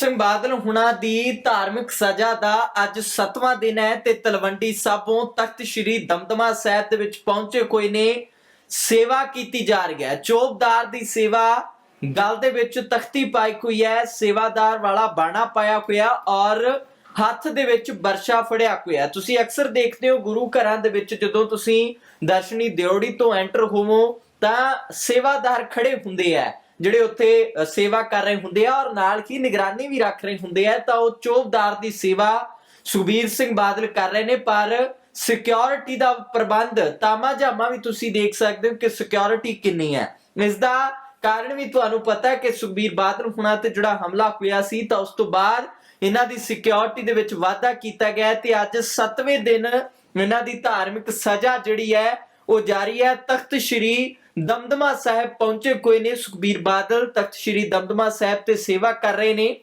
ਸਿੰਘ ਬਾਦਲ ਹੁਣਾਂ ਦੀ ਧਾਰਮਿਕ ਸਜ਼ਾ ਦਾ ਅੱਜ 7ਵਾਂ ਦਿਨ ਹੈ ਤੇ ਤਲਵੰਡੀ ਸਾਬੋਂ ਤਖਤ ਸ੍ਰੀ ਦਮਦਮਾ ਸਾਹਿਬ ਦੇ ਵਿੱਚ ਪਹੁੰਚੇ ਕੋਈ ਨੇ। ਸੇਵਾ ਕੀਤੀ ਜਾ ਰਹੀ ਹੈ। ਚੋਬਦਾਰ ਦੀ ਸੇਵਾ ਗਲ ਦੇ ਵਿੱਚ ਤਖਤੀ ਪਾਈ ਹੋਈ ਹੈ। ਸੇਵਾਦਾਰ ਵਾਲਾ ਬਾਣਾ ਪਾਇਆ ਹੋਇਆ ਔਰ ਹੱਥ ਦੇ ਵਿੱਚ ਵਰਸ਼ਾ ਫੜਿਆ ਹੋਇਆ। ਤੁਸੀਂ ਅਕਸਰ ਦੇਖਦੇ ਹੋ ਗੁਰੂ ਘਰਾਂ ਦੇ ਵਿੱਚ ਜਦੋਂ ਤੁਸੀਂ ਦਰਸ਼ਨੀ ਦਿਉੜੀ ਤੋਂ ਐਂਟਰ ਹੋਵੋ ਤਾਂ ਸੇਵਾਦਾਰ ਖੜੇ ਹੁੰਦੇ ਆ ਜਿਹੜੇ ਉੱਥੇ ਸੇਵਾ ਕਰ ਰਹੇ ਹੁੰਦੇ ਆ ਔਰ ਨਾਲ ਹੀ ਨਿਗਰਾਨੀ ਵੀ ਰੱਖ ਰਹੇ ਹੁੰਦੇ ਆ, ਤਾਂ ਉਹ ਚੋਬਦਾਰ ਦੀ ਸੇਵਾ ਸੁਬੀਰ ਸਿੰਘ ਬਾਦਲ ਕਰ ਰਹੇ ਨੇ, ਪਰ ਸਿਕਿਉਰਿਟੀ ਦਾ ਪ੍ਰਬੰਧ ਤਾਮਾ ਵੀ ਤੁਸੀਂ ਦੇਖ ਸਕਦੇ ਹੋ ਕਿ ਸਿਕਿਉਰਿਟੀ ਕਿੰਨੀ ਹੈ। ਇਸ ਦਾ ਕਾਰਨ ਵੀ ਤੁਹਾਨੂੰ ਪਤਾ ਹੈ ਕਿ ਸੁਖਬੀਰ ਬਾਦਲ ਹੁਣਾਂ ਤੇ ਜਿਹੜਾ ਹਮਲਾ ਹੋਇਆ ਸੀ, ਤਾਂ ਉਸ ਤੋਂ ਬਾਅਦ ਇਹਨਾਂ ਦੀ ਸਿਕਿਉਰਿਟੀ ਦੇ ਵਿੱਚ ਵਾਧਾ ਕੀਤਾ ਗਿਆ ਤੇ ਅੱਜ 7ਵੇਂ ਦਿਨ ਇਹਨਾਂ ਦੀ ਧਾਰਮਿਕ ਸਜ਼ਾ ਜਿਹੜੀ ਹੈ, ਉਹ ਜਾਰੀ ਹੈ। ਤਖਤ ਸ੍ਰੀ ਦਮਦਮਾ ਸਾਹਿਬ ਪਹੁੰਚੇ ਕੋਈ ਨੇ। ਸੁਖਬੀਰ ਬਾਦਲ ਤਖਤ ਸ੍ਰੀ ਦਮਦਮਾ ਸਾਹਿਬ ਤੇ ਸੇਵਾ ਕਰ ਰਹੇ ਨੇ।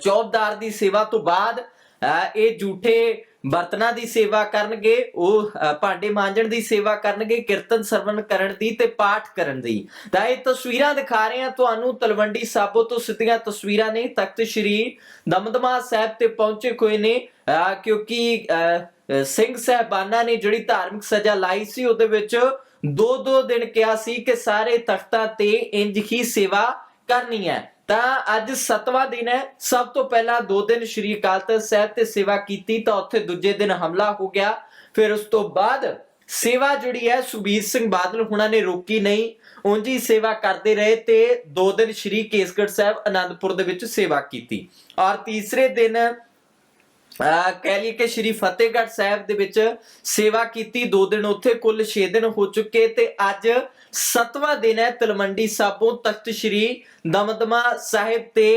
ਚੌਬਦਾਰ ਦੀ ਸੇਵਾ ਤੋਂ ਬਾਅਦ ਇਹ ਝੂਠੇ ਬਰਤਨਾਂ ਦੀ ਸੇਵਾ ਕਰਨਗੇ ਉਹ ਭਾਂਡੇ ਮਾਂਜਣ ਦੀ ਸੇਵਾ ਕਰਨਗੇ ਕੀਰਤਨ ਸਰਵਣ ਕਰਨ ਦੀ ਤੇ ਪਾਠ ਕਰਨ ਦੀ। ਤਾਂ ਇਹ ਤਸਵੀਰਾਂ ਦਿਖਾ ਰਹੇ ਹਾਂ। ਤੁਹਾਨੂੰ ਤਲਵੰਡੀ ਸਾਬੋ ਤੋਂ ਸਿੱਧੀਆਂ ਤਸਵੀਰਾਂ ਨੇ। ਤਖਤ ਸ੍ਰੀ ਦਮਦਮਾ ਸਾਹਿਬ ਤੇ ਪਹੁੰਚੇ ਹੋਏ ਨੇ। ਅ, ਕਿਉਂਕਿ ਅ, ਸਿੰਘ ਸਾਹਿਬਾਨਾਂ ਨੇ ਜਿਹੜੀ ਧਾਰਮਿਕ ਸਜ਼ਾ ਲਾਈ ਸੀ ਉਹਦੇ ਵਿੱਚ ਦੋ ਦੋ ਦਿਨ ਕਿਹਾ ਸੀ ਕਿ ਸਾਰੇ ਤਖਤਾਂ ਤੇ ਇੰਜ ਹੀ ਸੇਵਾ ਕਰਨੀ ਹੈ। ਤਾਂ ਅੱਜ 7ਵਾਂ ਦਿਨ ਹੈ। ਸਭ ਤੋਂ ਪਹਿਲਾਂ ਦੋ ਦਿਨ ਸ਼੍ਰੀ ਅਕਾਲ ਤਖਤ ਸਾਹਿਬ ਤੇ ਸੇਵਾ ਕੀਤੀ ਤਾਂ ਉੱਥੇ ਦੂਜੇ ਦਿਨ ਹਮਲਾ ਹੋ ਗਿਆ। ਫਿਰ ਉਸ ਤੋਂ ਬਾਅਦ ਸੇਵਾ ਜਿਹੜੀ ਹੈ, ਸੁਬੀਰ ਸਿੰਘ ਬਾਦਲ ਹੁਣਾਂ ਨੇ ਰੋਕੀ ਨਹੀਂ। ਉਂਝ ਹੀ ਸੇਵਾ ਕਰਦੇ ਰਹੇ ਤੇ ਦੋ ਦਿਨ ਸ਼੍ਰੀ ਕੇਸਗੜ੍ਹ ਸਾਹਿਬ ਆਨੰਦਪੁਰ ਦੇ ਵਿੱਚ ਸੇਵਾ ਕੀਤੀ। ਔਰ ਤੀਸਰੇ ਦਿਨ ਕਹਿ ਲਈ ਕਿ ਸ਼੍ਰੀ ਫਤਿਹਗੜ੍ਹ ਸਾਹਿਬ ਦੇ ਵਿੱਚ ਸੇਵਾ ਕੀਤੀ 2 ਦਿਨ ਉੱਥੇ, ਕੁੱਲ 6 ਦਿਨ ਹੋ ਚੁੱਕੇ ਤੇ ਅੱਜ 7ਵਾਂ ਦਿਨ ਹੈ ਤਲਵੰਡੀ ਸਾਬੋਂ ਤਖਤ ਸ਼੍ਰੀ ਦਮਦਮਾ ਸਾਹਿਬ ਤੇ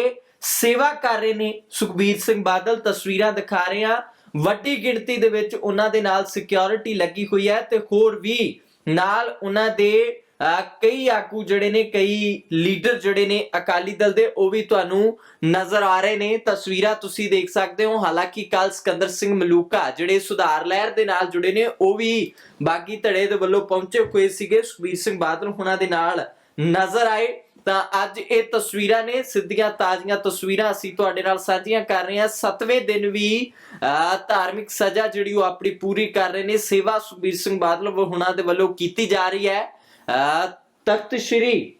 ਸੇਵਾ ਕਰ ਰਹੇ ਨੇ। ਸੁਖਬੀਰ ਸਿੰਘ ਬਾਦਲ ਤਸਵੀਰਾਂ ਦਿਖਾ ਰਹੇ ਆ ਵੱਡੀ ਗਿਣਤੀ ਦੇ ਵਿੱਚ ਉਹਨਾਂ ਦੇ ਨਾਲ ਸਿਕਿਉਰਿਟੀ ਲੱਗੀ ਹੋਈ ਹੈ ਤੇ ਹੋਰ ਵੀ ਨਾਲ ਉਹਨਾਂ ਦੇ ਕਈ ਆਗੂ ਜਿਹੜੇ ਨੇ ਕਈ ਲੀਡਰ ਜਿਹੜੇ ਨੇ ਅਕਾਲੀ ਦਲ ਦੇ ਉਹ ਵੀ ਤੁਹਾਨੂੰ ਨਜ਼ਰ ਆ ਰਹੇ ਨੇ। ਤਸਵੀਰਾਂ ਤੁਸੀਂ ਦੇਖ ਸਕਦੇ ਹੋ। ਹਾਲਾਂਕਿ ਕੱਲ ਸਿਕੰਦਰ ਸਿੰਘ ਮਲੂਕਾ ਜਿਹੜੇ ਸੁਧਾਰ ਲਹਿਰ ਦੇ ਨਾਲ ਜੁੜੇ ਨੇ ਉਹ ਵੀ ਬਾਗੀ ਧੜੇ ਦੇ ਵੱਲੋਂ ਪਹੁੰਚੇ ਹੋਏ ਸੀਗੇ। ਸੁਖਬੀਰ ਸਿੰਘ ਬਾਦਲ ਹੁਣਾਂ ਦੇ ਨਾਲ ਨਜ਼ਰ ਆਏ। ਤਾਂ ਅੱਜ ਇਹ ਤਸਵੀਰਾਂ ਨੇ ਸਿੱਧੀਆਂ ਤਾਜ਼ੀਆਂ ਤਸਵੀਰਾਂ ਅਸੀਂ ਤੁਹਾਡੇ ਨਾਲ ਸਾਂਝੀਆਂ ਕਰ ਰਹੇ ਹਾਂ। 7ਵੇਂ ਦਿਨ ਵੀ ਅਹ, ਧਾਰਮਿਕ ਸਜ਼ਾ ਜਿਹੜੀ ਉਹ ਆਪਣੀ ਪੂਰੀ ਕਰ ਰਹੇ ਨੇ। ਸੇਵਾ ਸੁਖਬੀਰ ਸਿੰਘ ਬਾਦਲ ਹੁਣਾਂ ਦੇ ਵੱਲੋਂ ਕੀਤੀ ਜਾ ਰਹੀ ਹੈ। ਤਖਤ ਸ਼੍ਰੀ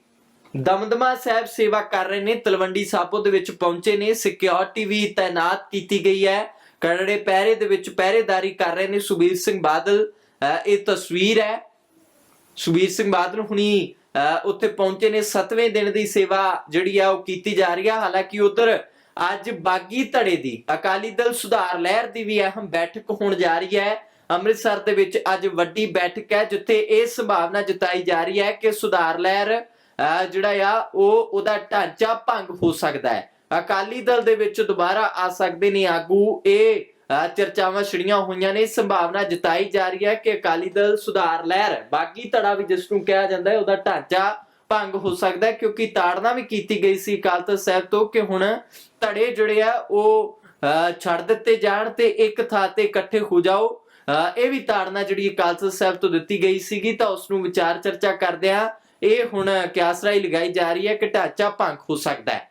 ਦਮਦਮਾ ਸਾਹਿਬ ਸੇਵਾ ਕਰ ਰਹੇ ਨੇ ਤਲਵੰਡੀ ਸਾਬੋ ਦੇ ਵਿੱਚ ਪਹੁੰਚੇ ਨੇ ਸਿਕਿਉਰਿਟੀ ਵੀ ਤਾਇਨਾਤ ਕੀਤੀ ਗਈ ਹੈ। ਕਰੜੇ ਪਹਿਰੇ ਦੇ ਵਿੱਚ ਪਹਿਰੇਦਾਰੀ ਕਰ ਰਹੇ ਨੇ ਸੁਬੀਰ ਸਿੰਘ ਬਾਦਲ ਅਹ, ਇਹ ਤਸਵੀਰ ਹੈ। ਸੁਬੀਰ ਸਿੰਘ ਬਾਦਲ ਹੁਣੀ ਅਹ, ਉੱਥੇ ਪਹੁੰਚੇ ਨੇ 7ਵੇਂ ਦਿਨ ਦੀ ਸੇਵਾ ਜਿਹੜੀ ਆ ਉਹ ਕੀਤੀ ਜਾ ਰਹੀ ਆ। ਹਾਲਾਂਕਿ ਉਧਰ ਅੱਜ ਬਾਗੀ ਧੜੇ ਦੀ ਅਕਾਲੀ ਦਲ ਸੁਧਾਰ ਲਹਿਰ ਦੀ ਵੀ ਅਹਿਮ ਬੈਠਕ ਹੋਣ ਜਾ ਰਹੀ ਹੈ। ਅੰਮ੍ਰਿਤਸਰ ਦੇ ਵਿੱਚ ਅੱਜ ਵੱਡੀ ਬੈਠਕ ਹੈ ਜਿੱਥੇ ਇਹ ਸੰਭਾਵਨਾ ਜਤਾਈ ਜਾ ਰਹੀ ਹੈ ਕਿ ਸੁਧਾਰ ਲਹਿਰ ਜਿਹੜਾ ਆ ਉਹ ਉਹਦਾ ਢਾਂਚਾ ਭੰਗ ਹੋ ਸਕਦਾ ਹੈ। ਅਕਾਲੀ ਦਲ ਦੇ ਵਿੱਚ ਦੁਬਾਰਾ ਆ ਸਕਦੇ ਨੇ ਆਗੂ। ਇਹ ਚਰਚਾਵਾਂ ਛਿੜੀਆਂ ਹੋਈਆਂ ਨੇ। ਸੰਭਾਵਨਾ ਜਤਾਈ ਜਾ ਰਹੀ ਹੈ ਕਿ ਅਕਾਲੀ ਦਲ ਸੁਧਾਰ ਲਹਿਰ ਬਾਗੀ ਧੜਾ ਵੀ ਜਿਸ ਨੂੰ ਕਿਹਾ ਜਾਂਦਾ ਹੈ ਉਹਦਾ ਢਾਂਚਾ ਭੰਗ ਹੋ ਸਕਦਾ ਹੈ ਕਿਉਂਕਿ ਤਾੜਨਾ ਵੀ ਕੀਤੀ ਗਈ ਸੀ ਅਕਾਲ ਤਖਤ ਸਾਹਿਬ ਤੋਂ ਕਿ ਹੁਣ ਧੜੇ ਜਿਹੜੇ ਆ ਉਹ ਅਹ, ਛੱਡ ਦਿੱਤੇ ਜਾਣ ਤੇ ਇੱਕ ਥਾਂ ਤੇ ਇਕੱਠੇ ਹੋ ਜਾਓ। ਇਹ ਵੀ ਤਾੜਨਾ ਜਿਹੜੀ ਅਕਾਲ ਸਾਹਿਬ ਤੋਂ ਦਿੱਤੀ ਗਈ ਸੀਗੀ ਤਾਂ ਉਸ ਨੂੰ ਵਿਚਾਰ ਚਰਚਾ ਕਰਦਿਆਂ ਇਹ ਹੁਣ ਕਿਆਸਰਾਈ ਲਗਾਈ ਜਾ ਰਹੀ ਹੈ ਕਿ ਢਾਂਚਾ ਭੰਗ ਹੋ ਸਕਦਾ ਹੈ।